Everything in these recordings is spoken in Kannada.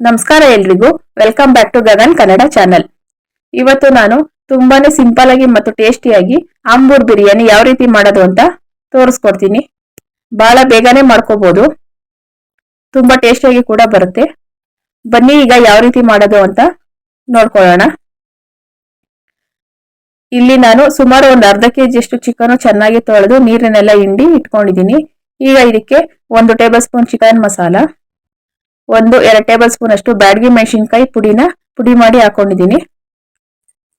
ನಮಸ್ಕಾರ ಎಲ್ರಿಗೂ. Welcome back to Gagan Kannada channel ಇವತ್ತು ನಾನು ತುಂಬಾನೇ ಸಿಂಪಲ್ ಆಗಿ ಮತ್ತು ಟೇಸ್ಟಿಯಾಗಿ ಆಂಬೂರ್ ಬಿರಿಯಾನಿ ಯಾವ ರೀತಿ ಮಾಡೋದು ಅಂತ ತೋರಿಸ್ಕೊಡ್ತೀನಿ. ಬಹಳ ಬೇಗನೆ ಮಾಡ್ಕೋಬಹುದು ತುಂಬಾ ಟೇಸ್ಟಿಯಾಗಿ ಕೂಡ ಬರುತ್ತೆ. ಬನ್ನಿ ಈಗ ಯಾವ ರೀತಿ ಮಾಡೋದು ಅಂತ ನೋಡ್ಕೊಳ್ಳೋಣ. ಇಲ್ಲಿ ನಾನು ಸುಮಾರು ಒಂದು ಅರ್ಧ ಕೆಜಿ ಅಷ್ಟು ಚಿಕನ್ ಚೆನ್ನಾಗಿ ತೊಳೆದು ನೀರನ್ನೆಲ್ಲ ಹಿಂಡಿ ಇಟ್ಕೊಂಡಿದ್ದೀನಿ. ಈಗ ಇದಕ್ಕೆ ಒಂದು ಟೇಬಲ್ ಸ್ಪೂನ್ ಚಿಕನ್ ಮಸಾಲ ಒಂದು ಎರಡು ಟೇಬಲ್ ಸ್ಪೂನ್ ಅಷ್ಟು ಬ್ಯಾಡಗಿ ಮೆಣಸಿನ್ಕಾಯಿ ಪುಡಿನ ಪುಡಿ ಮಾಡಿ ಹಾಕೊಂಡಿದ್ದೀನಿ.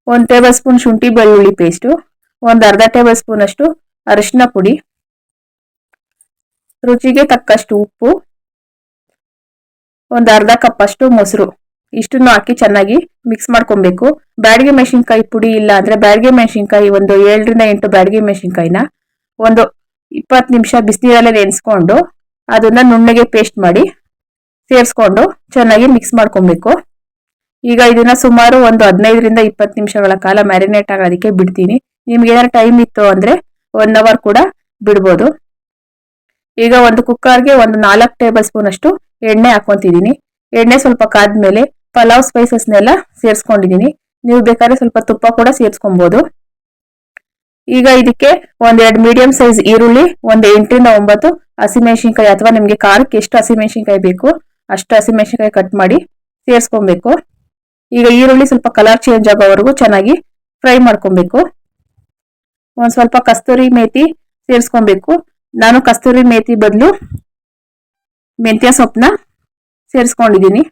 ಒಂದು ಟೇಬಲ್ ಸ್ಪೂನ್ ಶುಂಠಿ ಬೆಳ್ಳುಳ್ಳಿ ಪೇಸ್ಟು ಒಂದು ಅರ್ಧ ಟೇಬಲ್ ಸ್ಪೂನ್ ಅಷ್ಟು ಅರಿಶಿನ ಪುಡಿ, ರುಚಿಗೆ ತಕ್ಕಷ್ಟು ಉಪ್ಪು, ಒಂದು ಅರ್ಧ ಕಪ್ ಅಷ್ಟು ಮೊಸರು. ಇಷ್ಟನ್ನು ಹಾಕಿ ಚೆನ್ನಾಗಿ ಮಿಕ್ಸ್ ಮಾಡ್ಕೊಬೇಕು. ಬ್ಯಾಡಗಿ ಮೆಣಸಿನ್ಕಾಯಿ ಪುಡಿ ಇಲ್ಲ ಅಂದ್ರೆ ಬ್ಯಾಡಗಿ ಮೆಣಸಿನ್ಕಾಯಿ ಒಂದು ಏಳರಿಂದ ಎಂಟು ಬ್ಯಾಡಗಿ ಮೆಣಸಿನ್ಕಾಯಿನ ಒಂದು ಇಪ್ಪತ್ತು ನಿಮಿಷ ಬಿಸಿನೀರಲ್ಲೇ ನೆನೆಸ್ಕೊಂಡು ಅದನ್ನ ನುಣ್ಣಗೆ ಪೇಸ್ಟ್ ಮಾಡಿ ಸೇರಿಸ್ಕೊಂಡು ಚೆನ್ನಾಗಿ ಮಿಕ್ಸ್ ಮಾಡ್ಕೊಬೇಕು. ಈಗ ಇದನ್ನ ಸುಮಾರು ಒಂದು ಹದಿನೈದರಿಂದ ಇಪ್ಪತ್ತು ನಿಮಿಷಗಳ ಕಾಲ ಮ್ಯಾರಿನೇಟ್ ಆಗೋದಕ್ಕೆ ಬಿಡ್ತೀನಿ. ನಿಮ್ಗೆ ಏನಾದ್ರು ಟೈಮ್ ಇತ್ತು ಅಂದ್ರೆ ಒನ್ ಅವರ್ ಕೂಡ ಬಿಡ್ಬೋದು. ಈಗ ಒಂದು ಕುಕ್ಕರ್ಗೆ ಒಂದು ನಾಲ್ಕು ಟೇಬಲ್ ಸ್ಪೂನ್ ಅಷ್ಟು ಎಣ್ಣೆ ಹಾಕೊಂತಿದ್ದೀನಿ ಎಣ್ಣೆ ಸ್ವಲ್ಪ ಕಾದ್ಮೇಲೆ ಪಲಾವ್ ಸ್ಪೈಸಸ್ನೆಲ್ಲ ಸೇರಿಸ್ಕೊಂಡಿದ್ದೀನಿ ನೀವು ಬೇಕಾದ್ರೆ ಸ್ವಲ್ಪ ತುಪ್ಪ ಕೂಡ ಸೇರಿಸ್ಕೊಬಹುದು ಈಗ ಇದಕ್ಕೆ ಒಂದೆರಡು ಮೀಡಿಯಂ ಸೈಜ್ ಈರುಳ್ಳಿ, ಒಂದು ಎಂಟರಿಂದ ಒಂಬತ್ತು ಹಸಿಮೆಣಸಿನಕಾಯಿ ಅಥವಾ ನಿಮಗೆ ಖಾರಕ್ಕೆ ಎಷ್ಟು ಹಸಿಮೆಣಸಿನಕಾಯಿ ಬೇಕು ಅಷ್ಟು ಹಸಿಮೆಣಸಿನ್ಕಾಯಿ ಕಟ್ ಮಾಡಿ ಸೇರಿಸ್ಕೊಬೇಕು. ಈಗ ಈರುಳ್ಳಿ ಸ್ವಲ್ಪ ಕಲರ್ ಚೇಂಜ್ ಆಗೋವರೆಗೂ ಚೆನ್ನಾಗಿ ಫ್ರೈ ಮಾಡ್ಕೊಬೇಕು. ಒಂದು ಸ್ವಲ್ಪ ಕಸ್ತೂರಿ ಮೇಥಿ ಸೇರಿಸ್ಕೊಬೇಕು. ನಾನು ಕಸ್ತೂರಿ ಮೇಥಿ ಬದಲು ಮೆಂತ್ಯ ಸೊಪ್ಪನ್ನ ಸೇರಿಸ್ಕೊಂಡಿದ್ದೀನಿ.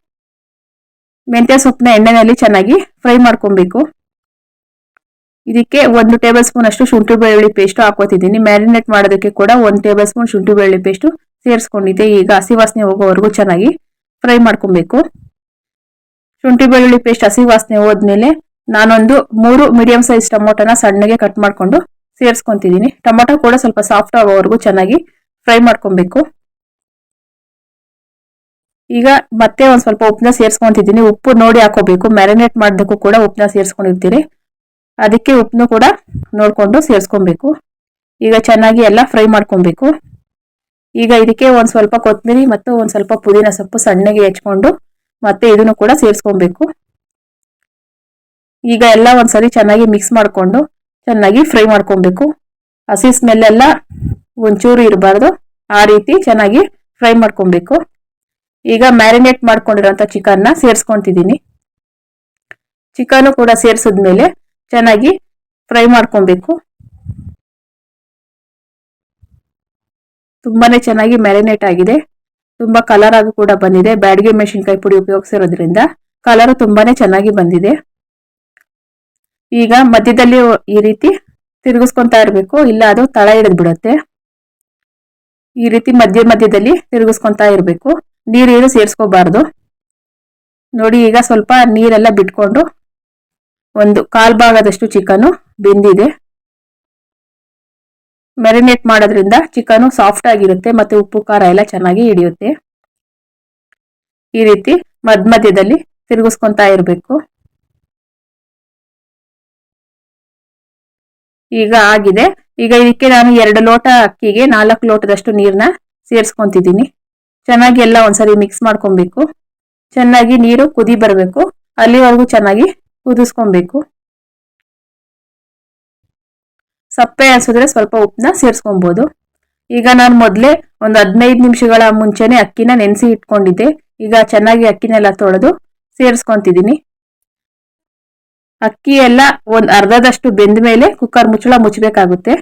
ಮೆಂತ್ಯ ಸೊಪ್ಪನ್ನ ಎಣ್ಣೆಯಲ್ಲಿ ಚೆನ್ನಾಗಿ ಫ್ರೈ ಮಾಡ್ಕೊಬೇಕು. ಇದಕ್ಕೆ ಒಂದು ಟೇಬಲ್ ಸ್ಪೂನ್ ಅಷ್ಟು ಶುಂಠಿ ಬೆಳ್ಳುಳ್ಳಿ ಪೇಸ್ಟು ಹಾಕೋತಿದ್ದೀನಿ ಮ್ಯಾರಿನೇಟ್ ಮಾಡೋದಕ್ಕೆ ಕೂಡ ಒಂದು ಟೇಬಲ್ ಸ್ಪೂನ್ ಶುಂಠಿ ಬೆಳ್ಳುಳ್ಳಿ ಪೇಸ್ಟು ಸೇರಿಸ್ಕೊಂಡಿದ್ದೆ. ಈಗ ಹಸಿ ವಾಸನೆ ಹೋಗೋವರೆಗೂ ಚೆನ್ನಾಗಿ ಫ್ರೈ ಮಾಡ್ಕೊಬೇಕು. ಶುಂಠಿ ಬೆಳ್ಳುಳ್ಳಿ ಪೇಸ್ಟ್ ಹಸಿ ವಾಸನೆ ಹೋದ್ಮೇಲೆ ನಾನೊಂದು ಮೂರು ಮೀಡಿಯಂ ಸೈಜ್ ಟೊಮೊಟೊನ ಸಣ್ಣಗೆ ಕಟ್ ಮಾಡಿಕೊಂಡು ಸೇರಿಸ್ಕೊಂತಿದ್ದೀನಿ ಟೊಮೊಟೊ ಕೂಡ ಸ್ವಲ್ಪ ಸಾಫ್ಟ್ ಆಗೋವರೆಗೂ ಚೆನ್ನಾಗಿ ಫ್ರೈ ಮಾಡ್ಕೊಬೇಕು. ಈಗ ಮತ್ತೆ ಒಂದು ಸ್ವಲ್ಪ ಉಪ್ಪನ್ನ ಸೇರಿಸ್ಕೊಂತಿದ್ದೀನಿ ಉಪ್ಪು ನೋಡಿ ಹಾಕೋಬೇಕು. ಮ್ಯಾರಿನೇಟ್ ಮಾಡೋದಕ್ಕೂ ಕೂಡ ಉಪ್ಪನ್ನ ಸೇರಿಸ್ಕೊಂಡಿರ್ತೀರಿ. ಅದಕ್ಕೆ ಉಪ್ಪನ್ನು ಕೂಡ ನೋಡಿಕೊಂಡು ಸೇರಿಸ್ಕೊಬೇಕು. ಈಗ ಚೆನ್ನಾಗಿ ಎಲ್ಲ ಫ್ರೈ ಮಾಡ್ಕೊಬೇಕು. ಈಗ ಇದಕ್ಕೆ ಒಂದು ಸ್ವಲ್ಪ ಕೊತ್ತಂಬರಿ ಮತ್ತು ಒಂದು ಸ್ವಲ್ಪ ಪುದೀನ ಸೊಪ್ಪು ಸಣ್ಣಗೆ ಹೆಚ್ಕೊಂಡು ಮತ್ತೆ ಇದನ್ನು ಕೂಡ ಸೇರಿಸ್ಕೊಬೇಕು. ಈಗ ಎಲ್ಲ ಒಂದ್ಸರಿ ಚೆನ್ನಾಗಿ ಮಿಕ್ಸ್ ಮಾಡ್ಕೊಂಡು ಚೆನ್ನಾಗಿ ಫ್ರೈ ಮಾಡ್ಕೊಬೇಕು. ಹಸಿ ಸ್ಮೆಲ್ ಎಲ್ಲ ಒಂಚೂರು ಇರಬಾರ್ದು. ಆ ರೀತಿ ಚೆನ್ನಾಗಿ ಫ್ರೈ ಮಾಡ್ಕೊಬೇಕು. ಈಗ ಮ್ಯಾರಿನೇಟ್ ಮಾಡ್ಕೊಂಡಿರೋಂಥ ಚಿಕನ್ನ ಸೇರಿಸ್ಕೊತಿದ್ದೀನಿ. ಚಿಕನ್ ಕೂಡ ಸೇರಿಸಿದ್ಮೇಲೆ ಚೆನ್ನಾಗಿ ಫ್ರೈ ಮಾಡ್ಕೊಬೇಕು. ತುಂಬಾನೇ ಚೆನ್ನಾಗಿ ಮ್ಯಾರಿನೇಟ್ ಆಗಿದೆ. ತುಂಬಾ ಕಲರ್ ಆಗಿ ಕೂಡ ಬಂದಿದೆ. ಬ್ಯಾಡಿಗೆ ಮೆಣಸಿನ್ಕಾಯಿ ಪುಡಿ ಉಪಯೋಗಿಸಿರೋದ್ರಿಂದ ಕಲರ್ ತುಂಬಾನೇ ಚೆನ್ನಾಗಿ ಬಂದಿದೆ. ಈಗ ಮಧ್ಯದಲ್ಲಿ ಈ ರೀತಿ ತಿರುಗಿಸ್ಕೊತಾ ಇರಬೇಕು. ಇಲ್ಲ ಅದು ತಳ ಹಿಡಿದು ಬಿಡುತ್ತೆ. ಈ ರೀತಿ ಮಧ್ಯ ಮಧ್ಯದಲ್ಲಿ ತಿರುಗಿಸ್ಕೊಂತಾ ಇರಬೇಕು. ನೀರು ಸೇರಿಸ್ಕೋಬಾರ್ದು. ನೋಡಿ ಈಗ ಸ್ವಲ್ಪ ನೀರೆಲ್ಲ ಬಿಟ್ಕೊಂಡು ಒಂದು ಕಾಲ್ ಭಾಗದಷ್ಟು ಚಿಕನ್ ಬೆಂದಿದೆ. ಮ್ಯಾರಿನೇಟ್ ಮಾಡೋದ್ರಿಂದ ಚಿಕನ್ ಸಾಫ್ಟ್ ಆಗಿರುತ್ತೆ ಮತ್ತೆ ಉಪ್ಪು, ಖಾರ ಎಲ್ಲ ಚೆನ್ನಾಗಿ ಹಿಡಿಯುತ್ತೆ. ಈ ರೀತಿ ಮಧ್ಯ ಮಧ್ಯದಲ್ಲಿ ತಿರುಗಿಸ್ಕೊತಾ ಇರಬೇಕು. ಈಗ ಆಗಿದೆ. ಈಗ ಇದಕ್ಕೆ ನಾನು ಎರಡು ಲೋಟ ಅಕ್ಕಿಗೆ ನಾಲ್ಕು ಲೋಟದಷ್ಟು ನೀರನ್ನ ಸೇರಿಸ್ಕೊಂತಿದ್ದೀನಿ. ಚೆನ್ನಾಗಿ ಎಲ್ಲ ಒಂದ್ಸರಿ ಮಿಕ್ಸ್ ಮಾಡ್ಕೊಬೇಕು. ಚೆನ್ನಾಗಿ ನೀರು ಕುದಿ ಬರಬೇಕು. ಅಲ್ಲಿವರೆಗೂ ಚೆನ್ನಾಗಿ ಕುದಿಸ್ಕೊಬೇಕು. ಸಪ್ಪೆ ಅನ್ಸಿದ್ರೆ ಸ್ವಲ್ಪ ಉಪ್ಪನ್ನ ಸೇರಿಸ್ಕೊಬೋದು. ಈಗ ನಾನು ಮೊದಲೇ ಒಂದು ಹದಿನೈದು ನಿಮಿಷಗಳ ಮುಂಚೆನೇ ಅಕ್ಕಿನ ನೆನೆಸಿ ಇಟ್ಕೊಂಡಿದ್ದೆ. ಈಗ ಚೆನ್ನಾಗಿ ಅಕ್ಕಿನೆಲ್ಲ ತೊಳೆದು ಸೇರಿಸ್ಕೊತಿದ್ದೀನಿ. ಅಕ್ಕಿ ಎಲ್ಲ ಒಂದು ಅರ್ಧದಷ್ಟು ಬೆಂದ ಮೇಲೆ ಕುಕ್ಕರ್ ಮುಚ್ಚಳ ಮುಚ್ಚಬೇಕಾಗುತ್ತೆ.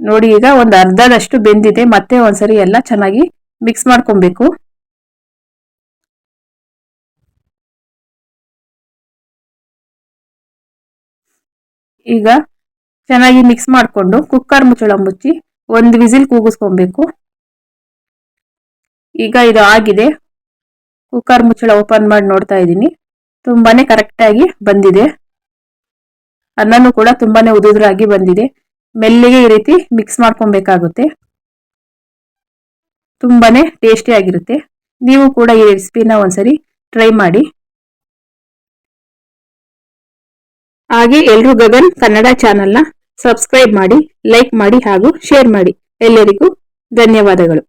ನೋಡಿ ಈಗ ಒಂದು ಅರ್ಧದಷ್ಟು ಬೆಂದಿದೆ. ಮತ್ತೆ ಒಂದ್ಸರಿ ಎಲ್ಲ ಚೆನ್ನಾಗಿ ಮಿಕ್ಸ್ ಮಾಡ್ಕೊಬೇಕು. ಈಗ ಚೆನ್ನಾಗಿ ಮಿಕ್ಸ್ ಮಾಡಿಕೊಂಡು ಕುಕ್ಕರ್ ಮುಚ್ಚಳ ಮುಚ್ಚಿ ಒಂದು ವಿಸಿಲ್ ಕೂಗಿಸ್ಕೊಬೇಕು. ಈಗ ಇದು ಆಗಿದೆ. ಕುಕ್ಕರ್ ಮುಚ್ಚಳ ಓಪನ್ ಮಾಡಿ ನೋಡ್ತಾ ಇದ್ದೀನಿ. ತುಂಬಾನೇ ಕರೆಕ್ಟಾಗಿ ಬಂದಿದೆ. ಅನ್ನನೂ ಕೂಡ ತುಂಬಾನೇ ಉದುದ್ರಾಗಿ ಬಂದಿದೆ. ಮೆಲ್ಲಿಗೆ ಈ ರೀತಿ ಮಿಕ್ಸ್ ಮಾಡ್ಕೊಬೇಕಾಗುತ್ತೆ. ತುಂಬಾನೇ ಟೇಸ್ಟಿಯಾಗಿರುತ್ತೆ ನೀವು ಕೂಡ ಈ ರೆಸಿಪಿನ ಒಂದ್ಸರಿ ಟ್ರೈ ಮಾಡಿ. ಹಾಗೆ ಎಲ್ರು ಗಗನ್ ಕನ್ನಡ ಚಾನೆಲ್ನ ಸಬ್ಸ್ಕ್ರೈಬ್ ಮಾಡಿ ಲೈಕ್ ಮಾಡಿ ಹಾಗೂ ಶೇರ್ ಮಾಡಿ. ಎಲ್ಲರಿಗೂ ಧನ್ಯವಾದಗಳು.